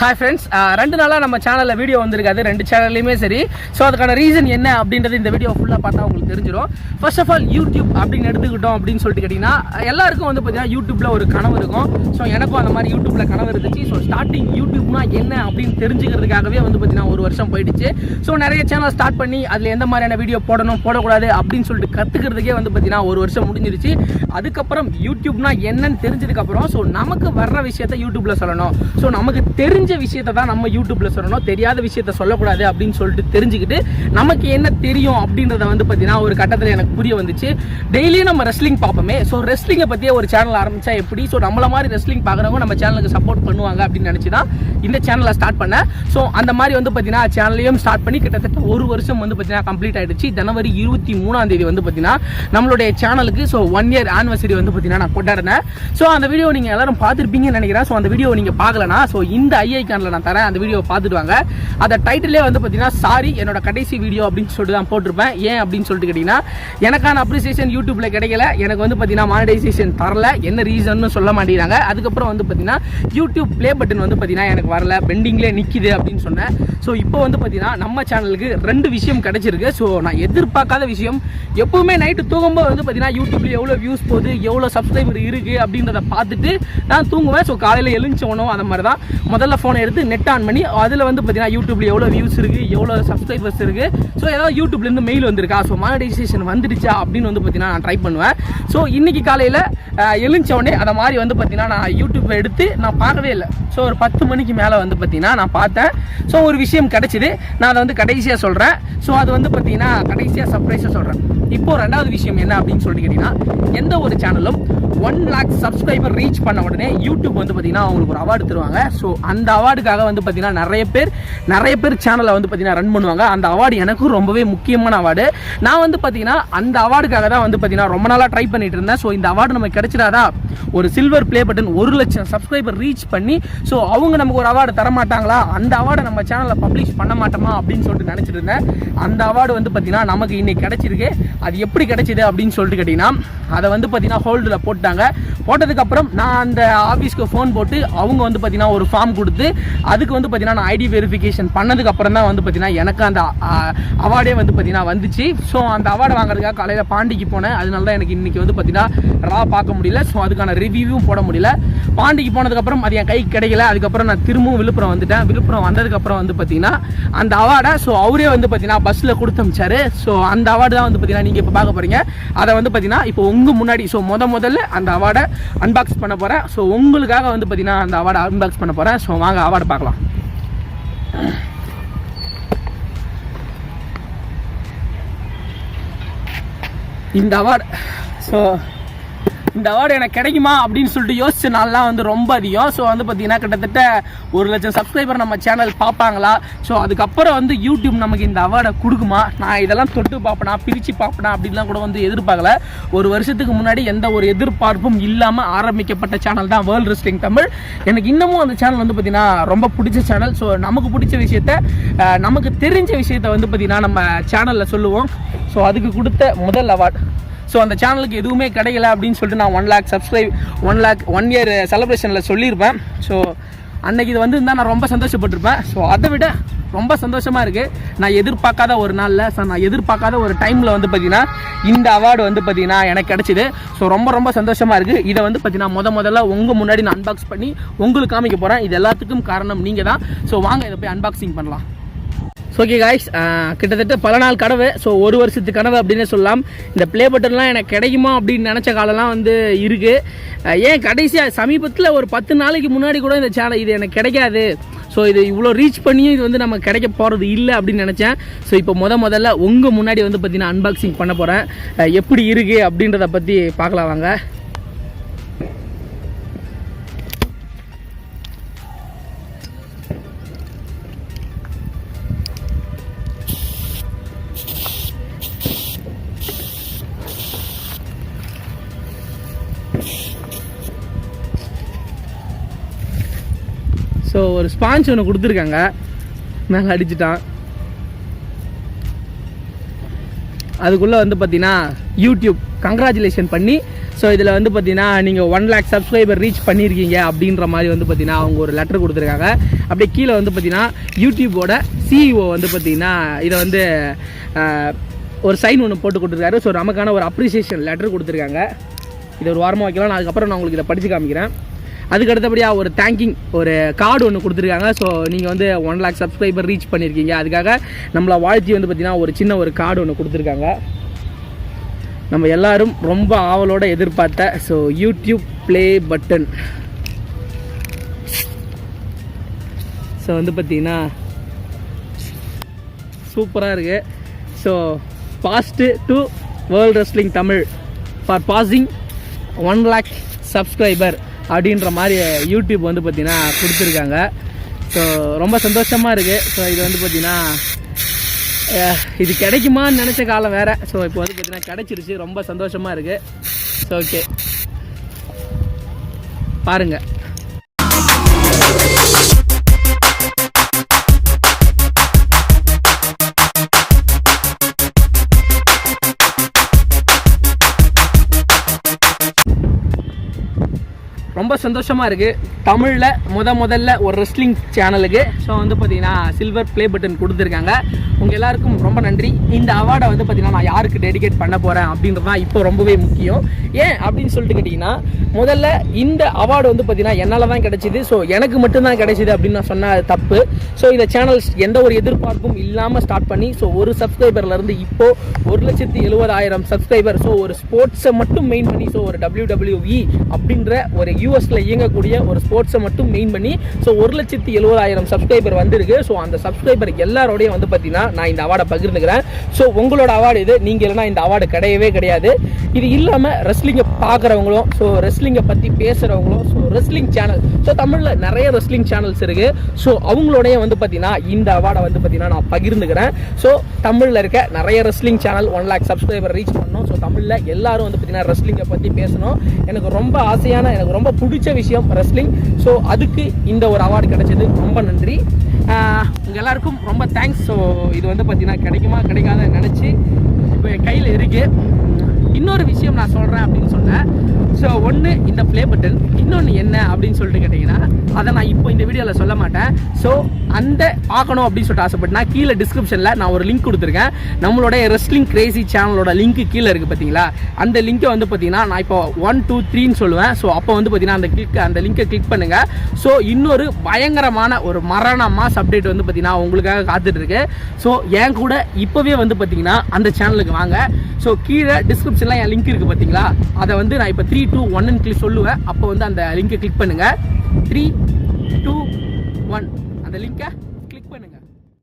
Hi friends ரெண்டு நாளாக நம்ம சேனலில் வீடியோ வந்திருக்காது. ரெண்டு சேனல்லையுமே சரி. ஸோ அதுக்கான ரீசன் என்ன அப்படின்றது இந்த வீடியோ ஃபுல்லாக பார்த்தா உங்களுக்கு தெரிஞ்சிடும் ஃபர்ஸ்ட் ஆஃப் ஆல் யூடியூப் அப்படின்னு எடுத்துக்கிட்டோம் அப்படின்னு சொல்லிட்டு கேட்டிங்கன்னா எல்லாருக்கும் வந்து பார்த்தீங்கன்னா யூடியூப்பில் ஒரு கனவு இருக்கும். ஸோ எனக்கும் அந்த மாதிரி யூடியூப்பில் கனவு இருந்துச்சு. ஸோ ஸ்டார்டிங் யூடியூப்னா என்ன அப்படின்னு தெரிஞ்சுக்கிறதுக்காகவே வந்து பார்த்தீங்கன்னா ஒரு வருஷம் போயிடுச்சு. ஸோ நிறைய சேனல் ஸ்டார்ட் பண்ணி அதில் எந்த மாதிரியான வீடியோ போடணும் போடக்கூடாது அப்படின்னு சொல்லிட்டு கற்றுக்கிறதுக்கே வந்து பார்த்தீங்கன்னா ஒரு வருஷம் முடிஞ்சிருச்சு. அதுக்கப்புறம் யூடியூப்னா என்னன்னு தெரிஞ்சதுக்கப்புறம் ஸோ நமக்கு வர்ற விஷயத்த யூடியூப்பில் சொல்லணும். ஸோ நமக்கு தெரிஞ்ச விஷயத்தை தான் நம்ம யூடியூப்பில் சொல்லணும். தெரியாத விஷயத்த சொல்லக்கூடாது அப்படின்னு சொல்லிட்டு தெரிஞ்சுக்கிட்டு நமக்கு என்ன தெரியும் அப்படின்றத வந்து பார்த்தீங்கன்னா ஒரு கட்டத்தில் எனக்கு புரிய வந்துச்சு. டெய்லியும் நம்ம ரெஸ்லிங் பார்ப்போமே. ஸோ ரெஸ்லிங்கை பற்றியே ஒரு சேனல் ஆரம்பிச்சா எப்படி? ஸோ நம்மள மாதிரி ரெஸ்லிங் பார்க்குறவங்க நம்ம சேனலுக்கு சப்போர்ட் பண்ணுவாங்க அப்படின்னு நினச்சி தான் இந்த சேனலை ஸ்டார்ட் பண்ணேன். ஸோ அந்த மாதிரி வந்து பார்த்தீங்கன்னா சேனலையும் ஸ்டார்ட் பண்ணி கிட்டத்தட்ட ஒரு வருஷம் வந்து பார்த்தீங்கன்னா கம்ப்ளீட் ஆயிடுச்சு. ஜனவரி இருபத்தி மூணாம் தேதி வந்து பார்த்தீங்கன்னா நம்மளுடைய சேனலுக்கு ஸோ ஒன் இயர் ஆனிவர்சரி வந்து பார்த்தீங்கன்னா நான் கொண்டாடினேன். ஸோ அந்த வீடியோ நீங்கள் எல்லாரும் பார்த்துருப்பீங்கன்னு நினைக்கிறேன். ஸோ அந்த வீடியோ நீங்கள் பார்க்கலனா ஸோ இந்த ஐக்கானில் நான் தரேன். அந்த வீடியோ பார்த்துட்டு வாங்க. அந்த டைட்டிலே வந்து பார்த்தீங்கன்னா சாரி என்னோட கடைசி வீடியோ அப்படின்னு சொல்லிட்டு தான் போட்டிருப்பேன். ஏன் அப்படின்னு சொல்லிட்டு கேட்டிங்கன்னா எனக்கான அப்ரிசியேஷன் யூடியூப்பில் கிடைக்கல. எனக்கு வந்து பார்த்தீங்கன்னா மானிடைசேஷன் தரல. என்ன ரீசன்னு சொல்ல மாட்டேங்கிறாங்க. அதுக்கப்புறம் வந்து பார்த்தீங்கன்னா யூடியூப் ப்ளே பட்டன் வந்து பார்த்தீங்கன்னா எனக்கு வரல. பெண்டிங்லேயே நிற்கிது அப்படின்னு சொன்னேன். ஸோ இப்போ வந்து பார்த்தீங்கன்னா நம்ம சேனலுக்கு ரெண்டு விஷயம் கிடைச்சிருக்கு. ஸோ நான் எதிர்பார்க்காத விஷயம். எப்பவுமே நைட்டு தூங்கும்போது வந்து பார்த்தீங்கன்னா யூடியூப்ல எவ்வளோ வியூஸ் போகுது எவ்வளோ சப்ஸ்கிரைபர் இருக்குது அப்படின்றத பார்த்துட்டு நான் தூங்குவேன். ஸோ காலையில் எழுந்தோணும் அந்த மாதிரி தான் முதல்ல ஃபோனை எடுத்து நெட் ஆன் பண்ணி அதில் வந்து பார்த்தீங்கன்னா யூடியூப்ல எவ்வளோ வியூஸ் இருக்குது எவ்வளோ சப்ஸ்கிரைபர்ஸ் இருக்குது ஸோ ஏதாவது யூடியூப்லேருந்து மெயில் வந்திருக்கா? ஸோ மானிடைசேஷன் வந்துடுச்சா? அப்படின்னு வந்து பார்த்தீங்கன்னா நான் ட்ரை பண்ணுவேன். ஸோ இன்னைக்கு காலையில் எழுந்த உடனே அதை மாதிரி வந்து பார்த்தீங்கன்னா நான் யூடியூப்பை எடுத்து நான் பார்க்கவே இல்லை. ஸோ ஒரு பத்து மணிக்கு மேலே வந்து பார்த்தீங்கன்னா நான் பார்த்தேன். ஸோ ஒரு விஷயம் கிடைச்சிது. நான் அதை வந்து கடைசியாக சொல்கிறேன் ஸோ அது வந்து பார்த்தீங்கன்னா கடைசியாக சர்ப்ரைஸாக சொல்கிறேன் இப்போ ரெண்டாவது விஷயம் என்ன அப்படின்னு சொல்லிட்டு கேட்டிங்கன்னா எந்த ஒரு சேனலும் ஒன் லேக் சப்ஸ்கிரைபர் ரீச் பண்ண உடனே யூடியூப் வந்து பார்த்தீங்கன்னா அவங்களுக்கு ஒரு அவார்டு தருவாங்க. ஸோ அந்த அவார்டுக்காக வந்து பார்த்தீங்கன்னா நிறைய பேர் நிறைய பேர் சேனலை வந்து பார்த்தீங்கன்னா ரன் பண்ணுவாங்க. அந்த அவார்டு எனக்கும் ரொம்பவே முக்கியமான அவார்டு. நான் வந்து பார்த்தீங்கன்னா அந்த அவார்டுக்காக தான் வந்து பார்த்தீங்கன்னா ரொம்ப நாளாக ட்ரை பண்ணிட்டு இருந்தேன். ஸோ இந்த அவார்டு நமக்கு கிடைச்சிடாதா? ஒரு சில்வர் ப்ளே பட்டன் ஒரு லட்சம் சப்ஸ்கிரைபர் ரீச் பண்ணி ஸோ அவங்க நமக்கு ஒரு அவார்டு தர மாட்டாங்களா அந்த அவார்டை நம்ம சேனலில் பப்ளிஷ் பண்ண மாட்டோமா? அப்படின்னு சொல்லிட்டு நினச்சிட்டு இருந்தேன். அந்த அவார்டு வந்து பார்த்தீங்கன்னா நமக்கு இன்னைக்கு கிடைச்சிருக்கு. அது எப்படி கிடைச்சிது அப்படின்னு சொல்லிட்டு கேட்டிங்கன்னா அதை வந்து பார்த்தீங்கன்னா ஹோல்டில் போட்டாங்க. போட்டதுக்கப்புறம் நான் அந்த ஆஃபீஸ்க்கு ஃபோன் போட்டு அவங்க வந்து பார்த்தீங்கன்னா ஒரு ஃபார்ம் கொடுத்து அதுக்கு வந்து பார்த்தீங்கன்னா நான் ஐடி வெரிஃபிகேஷன் பண்ணதுக்கு அப்புறம் தான் வந்து பார்த்தீங்கன்னா எனக்கு அந்த அவார்டே வந்து பார்த்தீங்கன்னா வந்துச்சு. ஸோ அந்த அவார்டு வாங்குறதுக்காக காலையில் பாண்டிக்கு போனேன். அதனால தான் எனக்கு இன்னைக்கு வந்து பார்த்தீங்கன்னா ரா பார்க்க முடியல. ஸோ அதுக்கான ரிவ்யூவும் போட முடியல. பாண்டிக்கு போனதுக்கப்புறம் அது என் கைக்கு கிடைக்கல. அதுக்கப்புறம் நான் திரும்பவும் விழுப்புரம் வந்துட்டேன். விழுப்புரம் வந்ததுக்கப்புறம் வந்து பார்த்தீங்கன்னா அந்த அவார்டை ஸோ அவரே வந்து பார்த்தீங்கன்னா பஸ்ஸில் கொடுத்து அமிச்சாரு. ஸோ அந்த அவார்டு தான் வந்து பார்த்தீங்கன்னா நீங்கள் இப்போ பார்க்க போகிறீங்க அதை வந்து பார்த்தீங்கன்னா இப்போ உங்கள் முன்னாடி ஸோ முத முதல்ல அந்த அவார்டை அன்பாக்ஸ் பண்ண போகிறேன் ஸோ உங்களுக்காக வந்து பார்த்தீங்கன்னா அந்த அவார்டை அன்பாக்ஸ் பண்ண போகிறேன் ஸோ வாங்க அவார்டு பார்க்கலாம். இந்த அவார்டு ஸோ இந்த அவார்டு எனக்கு கிடைக்குமா அப்படின்னு சொல்லிட்டு யோசிச்ச நாள்லாம் வந்து ரொம்ப அதிகம். ஸோ வந்து பார்த்தீங்கன்னா கிட்டத்தட்ட ஒரு லட்சம் சப்ஸ்கிரைபர் நம்ம சேனல் பார்ப்பாங்களா? ஸோ அதுக்கப்புறம் வந்து யூடியூப் நமக்கு இந்த அவார்டை கொடுக்குமா? நான் இதெல்லாம் தொட்டு பார்ப்பேனா பிரித்து பார்ப்பேனா அப்படின்லாம் கூட வந்து எதிர்பார்க்கல. ஒரு வருஷத்துக்கு முன்னாடி எந்த ஒரு எதிர்பார்ப்பும் இல்லாமல் ஆரம்பிக்கப்பட்ட சேனல் தான் வேர்ல்டு ரெஸ்லிங் தமிழ் எனக்கு இன்னமும் அந்த சேனல் வந்து பார்த்தீங்கன்னா ரொம்ப பிடிச்ச சேனல் ஸோ நமக்கு பிடிச்ச விஷயத்த நமக்கு தெரிஞ்ச விஷயத்த வந்து பார்த்தீங்கன்னா நம்ம சேனலில் சொல்லுவோம். ஸோ அதுக்கு கொடுத்த முதல் அவார்டு ஸோ அந்த சேனலுக்கு எதுவுமே கிடைக்கல அப்படின்னு சொல்லிட்டு நான் one lakh subscribe one lakh one year செலிப்ரேஷனில் சொல்லியிருப்பேன். ஸோ அன்னைக்கு இது வந்து நான் ரொம்ப சந்தோஷப்பட்டிருப்பேன். ஸோ அதை விட ரொம்ப சந்தோஷமாக இருக்குது நான் எதிர்பார்க்காத ஒரு நாளில் ஸோ நான் எதிர்பார்க்காத ஒரு டைமில் வந்து பார்த்தீங்கன்னா இந்த அவார்டு வந்து பார்த்தீங்கன்னா எனக்கு கிடச்சிது. ஸோ ரொம்ப ரொம்ப சந்தோஷமாக இருக்குது இதை வந்து பார்த்திங்கன்னா முத முதல்ல உங்கள் முன்னாடி நான் அன்பாக்ஸ் பண்ணி உங்களுக்கு காமிக்க போகிறேன் இது எல்லாத்துக்கும் காரணம் நீங்கள் தான் ஸோ வாங்க இதை போய் அன்பாக்சிங் பண்ணலாம். ஓகே காய்ஸ் uh, கிட்டத்தட்ட பல நாள் கனவு. ஸோ ஒரு வருஷத்து கனவு அப்படின்னு சொல்லலாம். இந்த ப்ளே பட்டன்லாம் எனக்கு கிடைக்குமா அப்படின்னு நினச்ச காலம்லாம் வந்து இருக்குது ஏன் கடைசியாக சமீபத்தில் ஒரு பத்து நாளைக்கு முன்னாடி கூட இந்த சேனல் இது எனக்கு கிடைக்காது. ஸோ இது இவ்வளோ ரீச் பண்ணியும் இது வந்து நம்ம கிடைக்க போகிறது இல்லை அப்படின்னு நினச்சேன். ஸோ இப்போ முத முதல்ல உங்கள் முன்னாடி வந்து பார்த்திங்கன்னா அன்பாக்சிங் பண்ண போகிறேன் எப்படி இருக்குது அப்படின்றத பற்றி பார்க்கலாம் வாங்க. ஸ்பாஞ்ச் ஒன்று கொடுத்துருக்காங்க. மேலே அடிச்சிட்டான். அதுக்குள்ளே வந்து பார்த்தீங்கன்னா யூடியூப் கங்க்ராச்சுலேஷன் பண்ணி ஸோ இதில் வந்து பார்த்தீங்கன்னா நீங்கள் ஒன் லேக் சப்ஸ்கிரைபர் ரீச் பண்ணியிருக்கீங்க அப்படின்ற மாதிரி வந்து பார்த்தீங்கன்னா அவங்க ஒரு லெட்டர் கொடுத்துருக்காங்க. அப்படியே கீழே வந்து பார்த்தீங்கன்னா யூடியூபோட சிஇஓ வந்து பார்த்தீங்கன்னா இதை வந்து ஒரு சைன் ஒன்று போட்டு கொடுத்துருக்காரு. ஸோ நமக்கான ஒரு அப்ரிசியேஷன் லெட்டர் கொடுத்துருக்காங்க. இதை ஒரு வாரமாக வைக்கலாம். நான் அதுக்கப்புறம் நான் உங்களுக்கு இதை படித்து காமிக்கிறேன். அதுக்கு அடுத்தபடியாக ஒரு தேங்கிங் ஒரு கார்டு ஒன்று கொடுத்துருக்காங்க. ஸோ நீங்கள் வந்து ஒன் லேக் சப்ஸ்கிரைபர் ரீச் பண்ணியிருக்கீங்க அதுக்காக நம்மளை வாழ்த்தி வந்து பார்த்திங்கன்னா ஒரு சின்ன ஒரு கார்டு ஒன்று கொடுத்துருக்காங்க. நம்ம எல்லாரும் ரொம்ப ஆவலோட எதிர்பார்த்த so YouTube play button so வந்து பார்த்தீங்கன்னா சூப்பராக இருக்குது so past to world wrestling Tamil. For passing one lakh subscriber அப்படின்ற மாதிரி யூடியூப் வந்து பார்த்திங்கன்னா கொடுத்துருக்காங்க. ஸோ ரொம்ப சந்தோஷமாக இருக்குது ஸோ இது வந்து பார்த்திங்கன்னா இது கிடைக்குமான்னு நினச்ச காலம் வேறு. ஸோ இப்போ வந்து பார்த்திங்கன்னா கிடைச்சிருச்சு. ரொம்ப சந்தோஷமாக இருக்குது ஸோ ஓகே பாருங்கள் ரொம்ப சந்தோஷமாக இருக்குது தமிழில் முத முதல்ல ஒரு ரெஸ்லிங் சேனலுக்கு ஸோ வந்து பார்த்தீங்கன்னா சில்வர் ப்ளே பட்டன் கொடுத்துருக்காங்க. உங்கள் எல்லாருக்கும் ரொம்ப நன்றி. இந்த அவார்டை வந்து பார்த்தீங்கன்னா நான் யாருக்கு டெடிகேட் பண்ண போகிறேன் அப்படின்றது தான் இப்போ ரொம்பவே முக்கியம். ஏன் அப்படின்னு சொல்லிட்டு கேட்டிங்கன்னா முதல்ல இந்த அவார்டு வந்து பார்த்தீங்கன்னா என்னால் தான் கிடைச்சிது. ஸோ எனக்கு மட்டும்தான் கிடைச்சிது அப்படின்னு நான் சொன்ன தப்பு. ஸோ இந்த சேனல்ஸ் எந்த ஒரு எதிர்பார்ப்பும் இல்லாமல் ஸ்டார்ட் பண்ணி ஸோ ஒரு சப்ஸ்கிரைபர்லேருந்து இப்போ ஒரு லட்சத்தி எழுபதாயிரம் சப்ஸ்கிரைபர் ஸோ ஒரு ஸ்போர்ட்ஸை மட்டும் மெயின் பண்ணி ஸோ ஒரு WWE அப்படின்ற ஒரு யூஎஸில் இயங்கக்கூடிய ஒரு ஸ்போர்ட்ஸை மட்டும் மெயின் பண்ணி ஸோ ஒரு லட்சத்தி எழுபதாயிரம் சப்ஸ்கிரைபர் வந்திருக்கு. ஸோ அந்த சப்ஸ்கிரைபர் எல்லாரோடையும் வந்து பார்த்தீங்கன்னா நான் இந்த அவார்டை பகிர்ந்துக்கிறேன். ஸோ உங்களோட அவார்டு இது நீங்கள் இல்லைனா இந்த அவார்டு கிடையவே கிடையாது. இது இல்லாமல் ரெஸ்லிங்கை பார்க்குறவங்களும் ஸோ ரெஸ்லிங்கை பற்றி பேசுகிறவங்களும் ஸோ ரெஸ்லிங் சேனல் ஸோ தமிழில் நிறைய ரெஸ்லிங் சேனல்ஸ் இருக்குது ஸோ அவங்களோடைய வந்து பார்த்தீங்கன்னா இந்த அவார்டை வந்து பார்த்தீங்கன்னா நான் பகிர்ந்துக்கிறேன். ஸோ தமிழில் இருக்க நிறைய wrestling channel one lakh subscriber reach பண்ணணும். ஸோ தமிழில் எல்லாரும் வந்து பார்த்தீங்கன்னா ரெஸ்லிங்கை பற்றி பேசணும். எனக்கு ரொம்ப ஆசையான எனக்கு ரொம்ப பிடிச்ச விஷயம் ரெஸ்லிங் ஸோ அதுக்கு இந்த ஒரு அவார்டு கிடைச்சது. ரொம்ப நன்றி. உங்கள் எல்லாருக்கும் ரொம்ப தேங்க்ஸ் ஸோ இது வந்து பார்த்தீங்கன்னா கிடைக்குமா? கிடைக்காத நினச்சி இப்போ என் கையில் இருக்குது இன்னொரு விஷயம் நான் சொல்கிறேன் அப்படின்னு சொன்னேன். ஸோ ஒன்று இந்த ப்ளே பட்டன் இன்னொன்று என்ன அப்படின்னு சொல்லிட்டு கேட்டிங்கன்னா அதை நான் இப்போ இந்த வீடியோவில் சொல்ல மாட்டேன். ஸோ அந்த பார்க்கணும் அப்படின்னு சொல்லிட்டு ஆசைப்பட்டேன். கீழே டிஸ்கிரிப்ஷனில் நான் ஒரு லிங்க் கொடுத்துருக்கேன். நம்மளுடைய ரெஸ்லிங் கிரேசி சேனலோட லிங்க் கீழே இருக்குது பார்த்தீங்களா அந்த லிங்கை வந்து பார்த்தீங்கன்னா நான் இப்போ ஒன் டூ த்ரீன்னு சொல்லுவேன். ஸோ அப்போ வந்து பார்த்தீங்கன்னா அந்த கிளிக் அந்த லிங்க்கை கிளிக் பண்ணுங்கள் ஸோ இன்னொரு பயங்கரமான ஒரு மரண மாஸ் அப்டேட் வந்து பார்த்தீங்கன்னா உங்களுக்காக காத்துட்ருக்கு ஸோ என் கூட இப்போவே வந்து பார்த்தீங்கன்னா அந்த சேனலுக்கு வாங்க. ஸோ கீழே டிஸ்கிரிப்ஷனில் என் லிங்க் இருக்குது பார்த்தீங்களா அதை வந்து நான் இப்போ த்ரீ டூ ஒன்னு கிளிக் சொல்லுவேன். அப்போ வந்து அந்த லிங்கை கிளிக் பண்ணுங்கள் த்ரீ டூ ஒன் அந்த லிங்கை